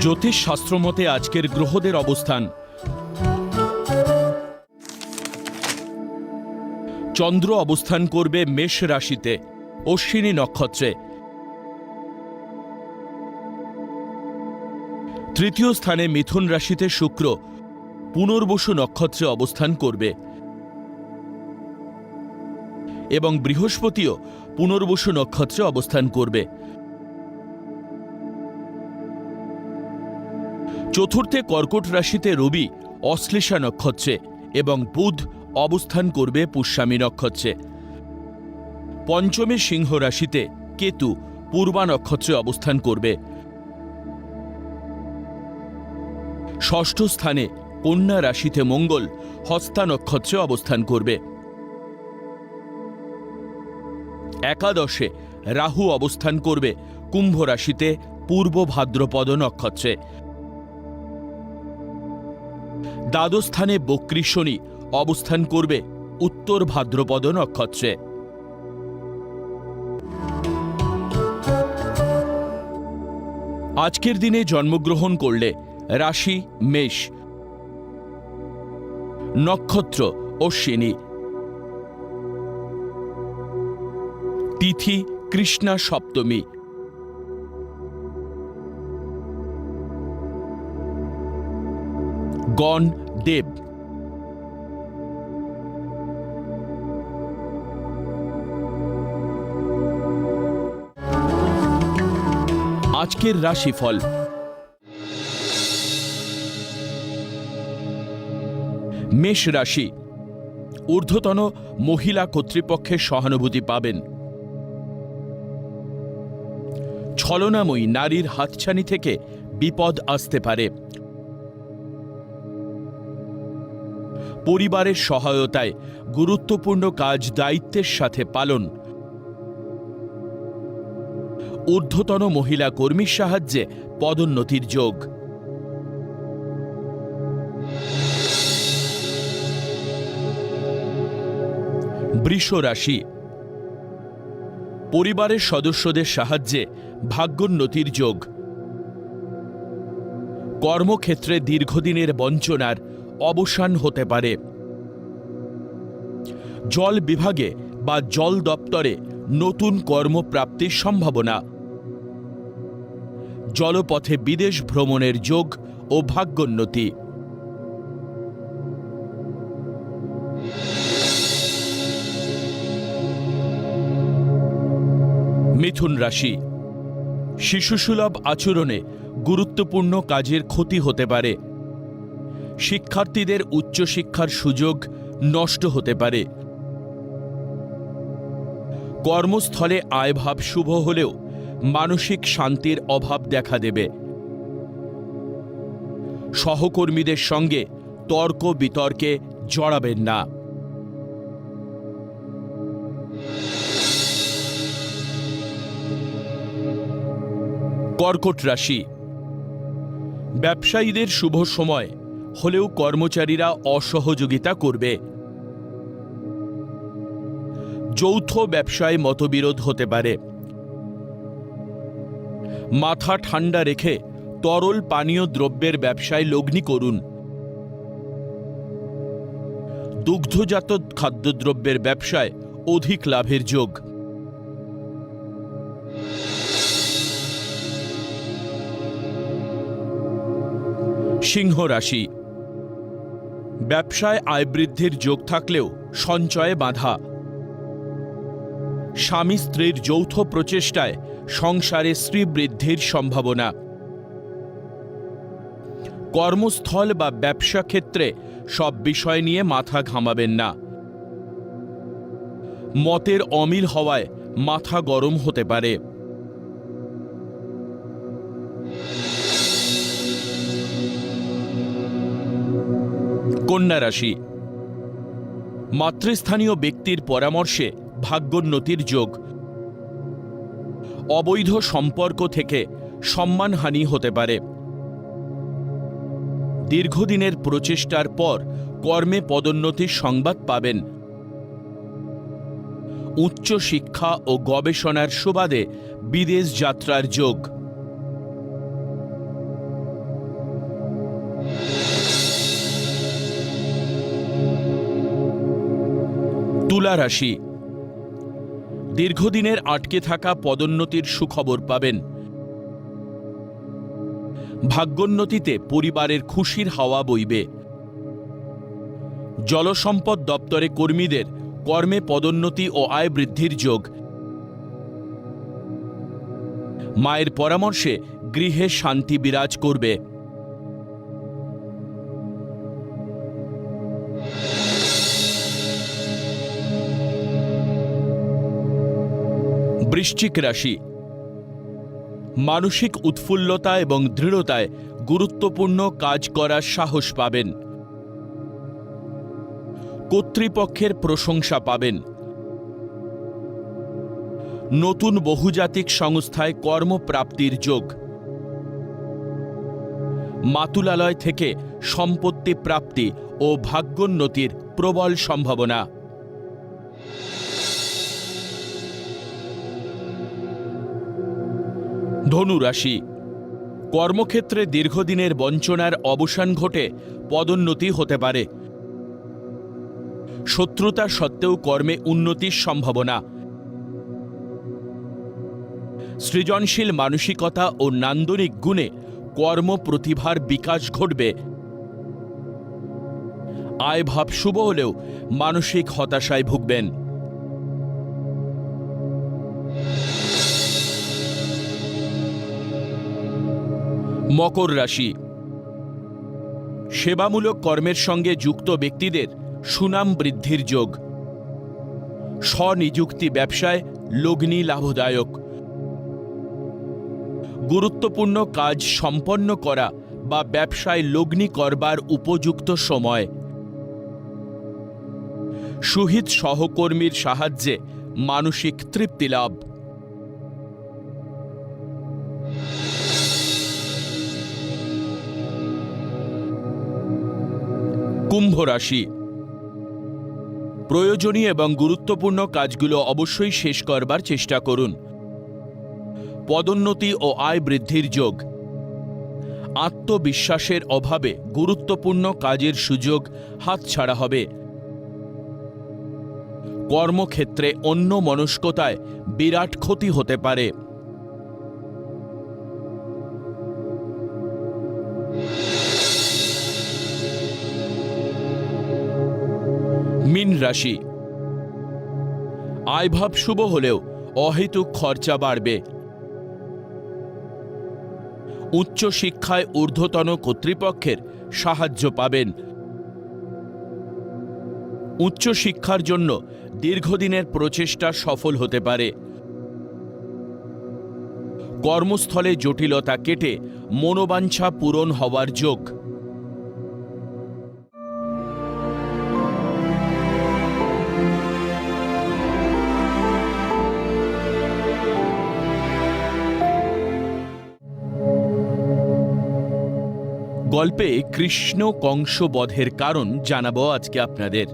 জ্যোতিষ শাস্ত্র মতে আজকের গ্রহদের অবস্থান। চন্দ্র অবস্থান করবে মেষ রাশিতে, অশ্বিনী নক্ষত্রে। তৃতীয় স্থানে মিথুন রাশিতে শুক্র, পুনর্বসু নক্ষত্রে অবস্থান করবে। এবং বৃহস্পতিও পুনর্বসু নক্ষত্রে অবস্থান করবে। চতুর্থে কর্কট রাশিতে রবি অশ্লেষা নক্ষত্রে এবং বুধ অবস্থান করবে পুষ্যামী নক্ষত্রে। পঞ্চমে সিংহ রাশিতে কেতু পূর্বা নক্ষত্রে অবস্থান করবে। ষষ্ঠ স্থানে কন্যা রাশিতে মঙ্গল হস্তা নক্ষত্রে অবস্থান করবে। একাদশে রাহু অবস্থান করবে। কুম্ভ রাশিতে পূর্ব ভাদ্রপদ নক্ষত্রে। দ্বাদশ স্থানে বক্রী শনি অবস্থান করবে উত্তর ভাদ্রপদ নক্ষত্রে। আজকের দিনে জন্মগ্রহণ করলে রাশি, মেষ, নক্ষত্র অশ্বিনী তিথি, কৃষ্ণা সপ্তমী। গণ দেব। আজকের রাশিফল। মেষ রাশি, ঊর্ধ্বতন মহিলা কর্তৃপক্ষের সহানুভূতি পাবেন। ছলনাময়ী নারীর হাতছানি থেকে বিপদ আসতে পারে। পরিবারের সহায়তায় গুরুত্বপূর্ণ কাজ দায়িত্বের সাথে পালন। ঊর্ধ্বতন মহিলা কর্মীর সাহায্যে পদোন্নতির যোগ। বৃষ রাশি। পরিবারের সদস্যদের সাহায্যে ভাগ্যোন্নতির যোগ। কর্মক্ষেত্রে দীর্ঘদিনের বঞ্চনার অবসান হতে পারে। জল বিভাগে বা জল দপ্তরে নতুন কর্মপ্রাপ্তির সম্ভাবনা। জলপথে বিদেশ ভ্রমণের যোগ ও ভাগ্যোন্নতি। মিথুন রাশি। শিশুসুলভ আচরণে গুরুত্বপূর্ণ কাজের ক্ষতি হতে পারে। শিক্ষার্থীদের উচ্চশিক্ষার সুযোগ নষ্ট হতে পারে। কর্মস্থলে আয়ভাব শুভ হলেও মানসিক শান্তির অভাব দেখা দেবে। সহকর্মীদের সঙ্গে তর্ক বিতর্কে জড়াবেন না। কর্কট রাশি। ব্যবসায়ীদের শুভ সময় হলেও কর্মচারীরা অসহযোগিতা করবে। যৌথ ব্যবসায় মতবিরোধ হতে পারে। মাথা ঠান্ডা রেখে তরল পানীয় দ্রব্যের ব্যবসায় লগ্নি করুন। দুগ্ধজাত খাদ্যদ্রব্যের ব্যবসায় অধিক লাভের যোগ। সিংহ রাশি ব্যবসায় আয় বৃদ্ধির যোগ থাকলেও সঞ্চয়ে বাধা। স্বামী স্ত্রীর যৌথ প্রচেষ্টায় সংসারে স্ত্রী বৃদ্ধির সম্ভাবনা। কর্মস্থল বা ব্যবসা ক্ষেত্রে সব বিষয় নিয়ে মাথা ঘামাবেন না। মতের অমিল হওয়ায় মাথা গরম হতে পারে। কন্যা রাশি মাতৃস্থানীয় ব্যক্তির পরামর্শে ভাগ্যোন্নতির যোগ। অবৈধ সম্পর্ক থেকে সম্মানহানি হতে পারে। দীর্ঘদিনের প্রচেষ্টার পর কর্মে পদোন্নতির সংবাদ পাবেন। উচ্চ শিক্ষা ও গবেষণার সুবাদে বিদেশ যাত্রার যোগ। তুলা রাশি। দীর্ঘদিনের আটকে থাকা পদোন্নতির সুখবর পাবেন। ভাগ্যোন্নতিতে পরিবারের খুশির হাওয়া বইবে। জলসম্পদ দপ্তরে কর্মীদের কর্মে পদোন্নতি ও আয় বৃদ্ধির যোগ। মায়ের পরামর্শে গৃহে শান্তি বিরাজ করবে। বৃশ্চিক রাশি। মানসিক উৎফুল্লতা এবং দৃঢ়তায় গুরুত্বপূর্ণ কাজ করার সাহস পাবেন। কর্তৃপক্ষের প্রশংসা পাবেন। নতুন বহুজাতিক সংস্থায় কর্মপ্রাপ্তির যোগ। মাতুলালয় থেকে সম্পত্তি প্রাপ্তি ও ভাগ্যোন্নতির প্রবল সম্ভাবনা। ধনু রাশি কর্মক্ষেত্রে দীর্ঘদিনের বঞ্চনার অবসান ঘটে, পদোন্নতি হতে পারে। শত্রুতা সত্ত্বেও কর্মে উন্নতির সম্ভাবনা। সৃজনশীল মানসিকতা ও নান্দনিক গুণে কর্ম প্রতিভার বিকাশ ঘটবে। আয় ভাব শুভ হলেও মানসিক হতাশায় ভুগবেন। মকর রাশি। সেবামূলক কর্মের সঙ্গে যুক্ত ব্যক্তিদের সুনাম বৃদ্ধির যোগ। স্বনিযুক্তি ব্যবসায় লগ্নি লাভদায়ক। গুরুত্বপূর্ণ কাজ সম্পন্ন করা বা ব্যবসায় লগ্নি করবার উপযুক্ত সময়। সুহিত সহকর্মীর সাহায্যে মানসিক তৃপ্তি লাভ। কুম্ভ রাশি। প্রয়োজনীয় এবং গুরুত্বপূর্ণ কাজগুলো অবশ্যই শেষ করবার চেষ্টা করুন। পদোন্নতি ও আয় বৃদ্ধির যোগ। আত্মবিশ্বাসের অভাবে গুরুত্বপূর্ণ কাজের সুযোগ হাতছাড়া হবে। কর্মক্ষেত্রে অন্য মনস্কতায় বিরাট ক্ষতি হতে পারে। মিন রাশি। আয়ভাব শুভ হলেও অহেতুক খরচা বাড়বে। উচ্চশিক্ষায় ঊর্ধ্বতন কর্তৃপক্ষের সাহায্য পাবেন। উচ্চশিক্ষার জন্য দীর্ঘদিনের প্রচেষ্টা সফল হতে পারে। কর্মস্থলে জটিলতা কেটে মনোবাঞ্ছা পূরণ হওয়ার যোগ। গল্পে কৃষ্ণ কংস বধের কারণ জানাব আজকে আপনাদের।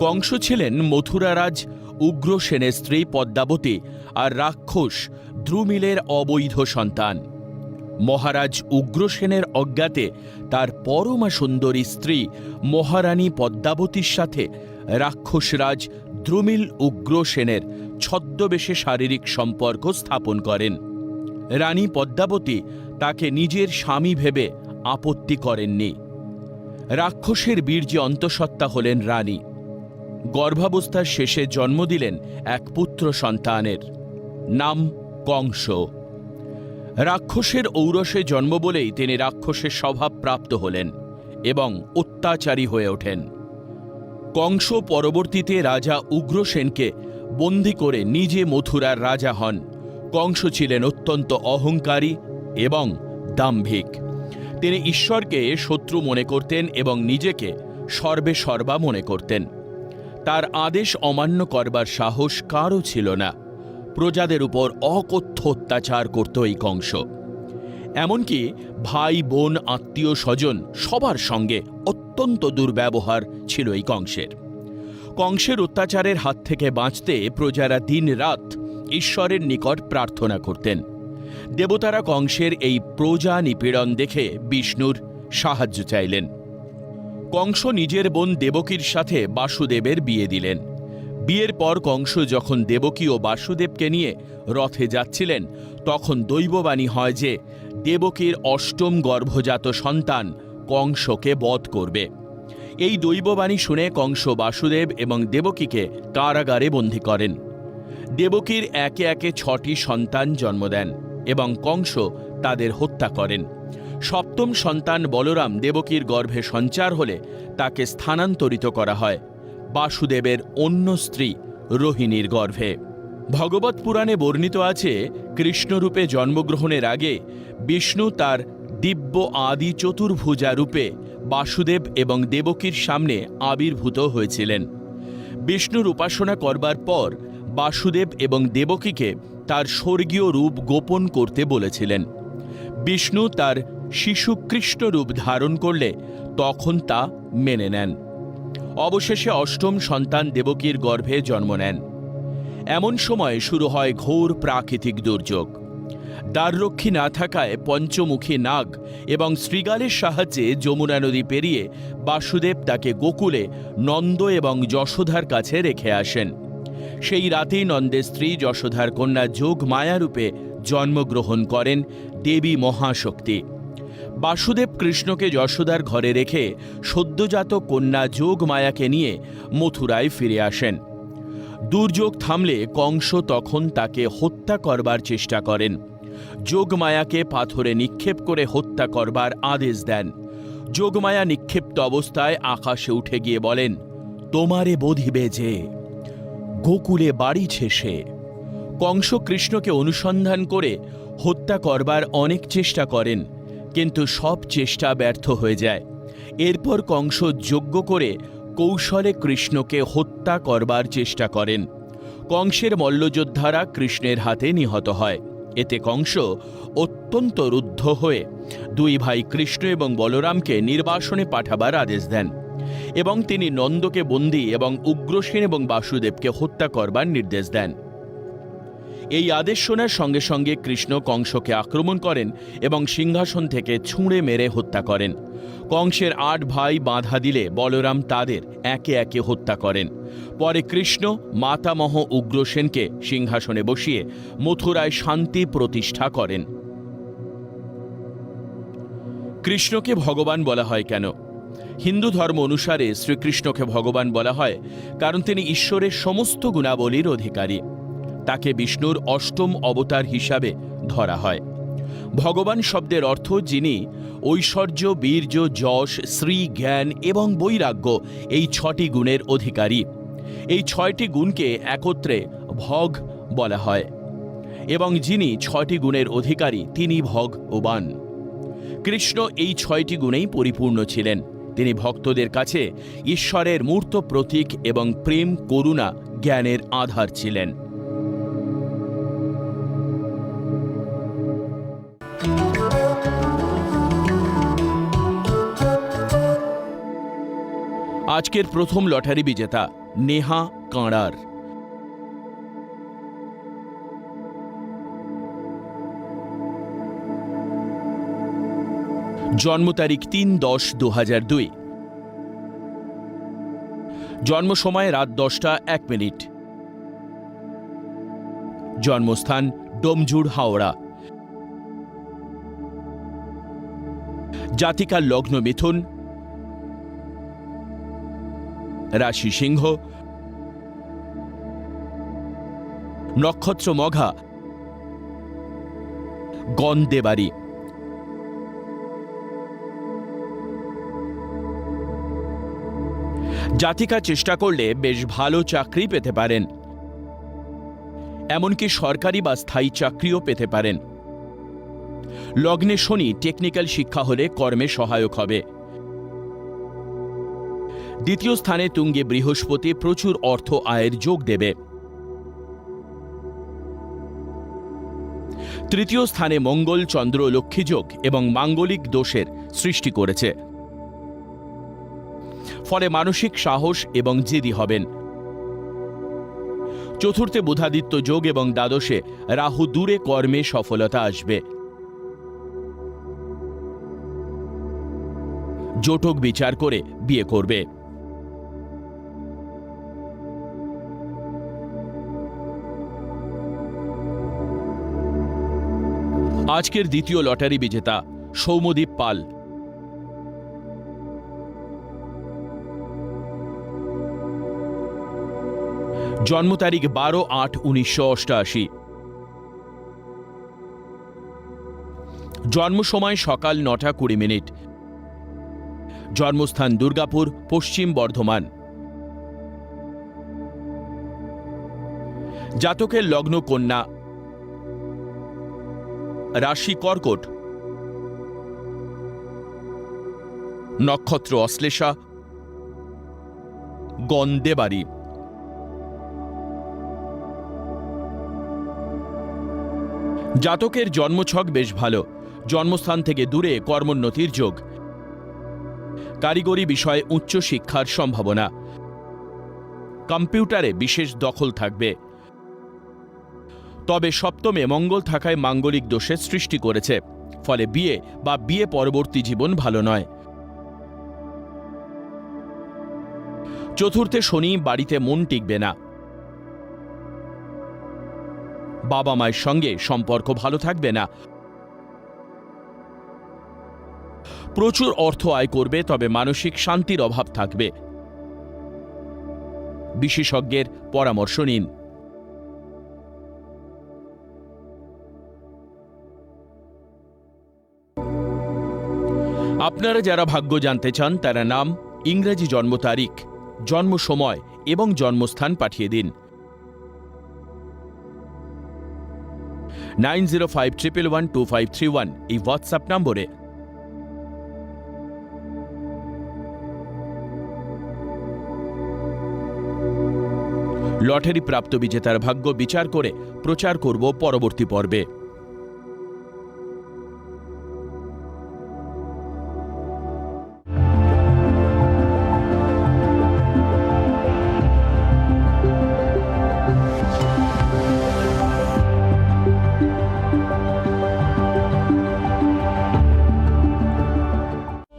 কংস ছিলেন মথুরারাজ উগ্রসেনের স্ত্রী পদ্মাবতী আর রাক্ষস দ্রুমিলের অবৈধ সন্তান। মহারাজ উগ্রসেনের অজ্ঞাতে তার পরমা সুন্দরী স্ত্রী মহারানী পদ্মাবতীর সাথে রাক্ষসরাজ দ্রুমিল উগ্রসেনের ছদ্মবেশে শারীরিক সম্পর্ক স্থাপন করেন। রানী পদ্মাবতী তাকে নিজের স্বামী ভেবে আপত্তি করেননি। রাক্ষসের বীর্যে অন্তঃসত্ত্বা হলেন রানী। গর্ভাবস্থার শেষে জন্ম দিলেন এক পুত্র সন্তানের, নাম কংস। রাক্ষসের ঔরসে জন্ম বলেই তিনি রাক্ষসের স্বভাব প্রাপ্ত হলেন এবং অত্যাচারী হয়ে ওঠেন। কংস পরবর্তীতে রাজা উগ্রসেনকে বন্দি করে নিজে মথুরার রাজা হন। কংস ছিলেন অত্যন্ত অহংকারী এবং দাম্ভিক। তিনি ঈশ্বরকে শত্রু মনে করতেন এবং নিজেকে সর্বে সর্বা মনে করতেন। তার আদেশ অমান্য করবার সাহস কারও ছিল না। প্রজাদের উপর অকথ্য অত্যাচার করত এই কংস। এমনকি ভাই, বোন, আত্মীয়, স্বজন সবার সঙ্গে অত্যন্ত দুর্ব্যবহার ছিল এই কংসের। কংসের অত্যাচারের হাত থেকে বাঁচতে প্রজারা দিন রাত ঈশ্বরের নিকট প্রার্থনা করতেন। দেবতারা কংসের এই প্রজা নিপীড়ন দেখে বিষ্ণুর সাহায্য চাইলেন। কংস নিজের বোন দেবকীর সাথে বাসুদেবের বিয়ে দিলেন। বিয়ের পর কংস যখন দেবকী ও বাসুদেবকে নিয়ে রথে যাচ্ছিলেন, তখন দৈববাণী হয় যে, দেবকীর অষ্টম গর্ভজাত সন্তান কংসকে বধ করবে। এই দৈববাণী শুনে কংস বাসুদেব এবং দেবকীকে কারাগারে বন্দী করেন। দেবকীর একে একে ছটি সন্তান জন্ম দেন এবং কংস তাদের হত্যা করেন। সপ্তম সন্তান বলরাম দেবকীর গর্ভে সঞ্চার হলে তাকে স্থানান্তরিত করা হয় বাসুদেবের অন্য স্ত্রী রোহিণীর গর্ভে। ভগবত পুরাণে বর্ণিত আছে, কৃষ্ণরূপে জন্মগ্রহণের আগে বিষ্ণু তার দিব্য আদি চতুর্ভুজা রূপে বাসুদেব এবং দেবকীর সামনে আবির্ভূত হয়েছিলেন। বিষ্ণুর উপাসনা করবার পর বাসুদেব এবং দেবকীকে তার স্বর্গীয় রূপ গোপন করতে বলেছিলেন। বিষ্ণু তার শিশু কৃষ্ণ রূপ ধারণ করলে তখন তা মেনে নেন। অবশেষে অষ্টম সন্তান দেবকীর গর্ভে জন্ম নেন। এমন সময় শুরু হয় ঘোর প্রাকৃতিক দুর্যোগ। দ্বাররক্ষী না থাকায় পঞ্চমুখী নাগ এবং শ্রীগালের সাহায্যে যমুনা নদী পেরিয়ে বাসুদেব তাকে গোকুলে নন্দ এবং যশোধার কাছে রেখে আসেন। সেই রাতেই নন্দের স্ত্রী যশোধার কন্যা যোগ মায়ারূপে জন্মগ্রহণ করেন দেবী মহাশক্তি। বাসুদেব কৃষ্ণকে যশোদার ঘরে রেখে সদ্যজাত কন্যা যোগ মায়াকে নিয়ে মথুরায় ফিরে আসেন। দুর্যোগ থামলে কংস তখন তাকে হত্যা করবার চেষ্টা করেন। যোগমায়াকে পাথরে নিক্ষেপ করে হত্যা করবার আদেশ দেন। যোগমায়া নিক্ষিপ্ত অবস্থায় আকাশে উঠে গিয়ে বলেন, তোমারে বধিবে যে, গোকুলে বাড়িছে সে কংস কৃষ্ণকে অনুসন্ধান করে হত্যা করবার অনেক চেষ্টা করেন, কিন্তু সব চেষ্টা ব্যর্থ হয়ে যায়। এরপর কংস যজ্ঞ করে কৌশলে কৃষ্ণকে হত্যা করবার চেষ্টা করেন। কংসের মল্লযোদ্ধারা কৃষ্ণের হাতে নিহত হয়। এতে কংস অত্যন্ত রুদ্ধ হয়ে দুই ভাই কৃষ্ণ এবং বলরামকে নির্বাসনে পাঠাবার আদেশ দেন এবং তিনি নন্দকে বন্দী এবং উগ্রসেন এবং বাসুদেবকে হত্যা করবার নির্দেশ দেন। এই আদেশ শোনার সঙ্গে সঙ্গে কৃষ্ণ কংসকে আক্রমণ করেন এবং সিংহাসন থেকে ছুঁড়ে মেরে হত্যা করেন। কংসের আট ভাই বাধা দিলে বলরাম তাদের একে একে হত্যা করেন। পরে কৃষ্ণ, মাতামহ উগ্রসেনকে সিংহাসনে বসিয়ে মথুরায় শান্তি প্রতিষ্ঠা করেন। কৃষ্ণকে ভগবান বলা হয় কেন? হিন্দু ধর্ম অনুসারে শ্রীকৃষ্ণকে ভগবান বলা হয় কারণ তিনি ঈশ্বরের সমস্ত গুণাবলীর অধিকারী। তাকে বিষ্ণুর অষ্টম অবতার হিসাবে ধরা হয়। ভগবান শব্দের অর্থ যিনি ঐশ্বর্য, বীর্য, যশ, শ্রী জ্ঞান এবং বৈরাগ্য এই ছটি গুণের অধিকারী। এই ছয়টি গুণকে একত্রে ভগ বলা হয় এবং যিনি ছয়টি গুণের অধিকারী তিনি ভগ ভগবান। কৃষ্ণ এই ছয়টি গুণেই পরিপূর্ণ ছিলেন। তিনি ভক্তদের কাছে ঈশ্বরের মূর্ত প্রতীক এবং প্রেম, করুণা, জ্ঞানের আধার ছিলেন। আজকের প্রথম লটারি বিজেতা নেহা কাঁড়ার। জন্ম তারিখ তিন দশ দু হাজার দুই। জন্ম সময় রাত দশটা এক মিনিট। জন্মস্থান ডোমজুড় হাওড়া। জাতিকার লগ্ন মিথুন রাশি সিংহ, নক্ষত্র মঘা গন্ধেবাড়ি জাতিকা চেষ্টা করলে বেশ ভালো চাকরি পেতে পারেন। এমনকি সরকারি বা স্থায়ী চাকরিও পেতে পারেন। লগ্নে শনি টেকনিক্যাল শিক্ষা হলে কর্মে সহায়ক হবে। দ্বিতীয় স্থানে তুঙ্গে বৃহস্পতি প্রচুর অর্থ আয়ের যোগ দেবে। তৃতীয় স্থানে মঙ্গল, চন্দ্র, লক্ষ্মী যোগ এবং মাঙ্গলিক দোষের সৃষ্টি করেছে। ফলে মানসিক সাহস এবং জেদি হবেন। চতুর্থে বুধাদিত্য যোগ এবং দ্বাদশে রাহু দূরে কর্মে সফলতা আসবে। জোটক বিচার করে বিয়ে করবে। আজকের দ্বিতীয় লটারি বিজেতা সৌমদীপ পাল। জন্ম তারিখ বারো আট উনিশশো অষ্টআশি জন্ম সময় সকাল নটা কুড়ি মিনিট। জন্মস্থান দুর্গাপুর, পশ্চিম বর্ধমান। জাতকের লগ্ন কন্যা রাশি কর্কট। নক্ষত্র অশ্লেষা। গন্ধেবাড়ি জাতকের জন্মছক বেশ ভালো। জন্মস্থান থেকে দূরে কর্মোন্নতির যোগ। কারিগরি বিষয়ে উচ্চ শিক্ষার সম্ভাবনা। কম্পিউটারে বিশেষ দখল থাকবে। তবে সপ্তমে মঙ্গল থাকায় মাঙ্গলিক দোষের সৃষ্টি করেছে। ফলে বিয়ে বা বিয়ে পরবর্তী জীবন ভালো নয়। চতুর্থে শনি বাড়িতে মন টিকবে না। বাবা মায়ের সঙ্গে সম্পর্ক ভালো থাকবে না। প্রচুর অর্থ আয় করবে, তবে মানসিক শান্তির অভাব থাকবে। বিশেষজ্ঞের পরামর্শ নিন। আপনারা যারা ভাগ্য জানতে চান, তারা নাম, ইংরেজি জন্ম তারিখ, জন্ম সময় এবং জন্মস্থান পাঠিয়ে দিন। Nine zero five triple one two five three one এই হোয়াটসঅ্যাপ নম্বরে। লটারি প্রাপ্ত বিজেতার ভাগ্য বিচার করে প্রচার করব পরবর্তী পর্বে।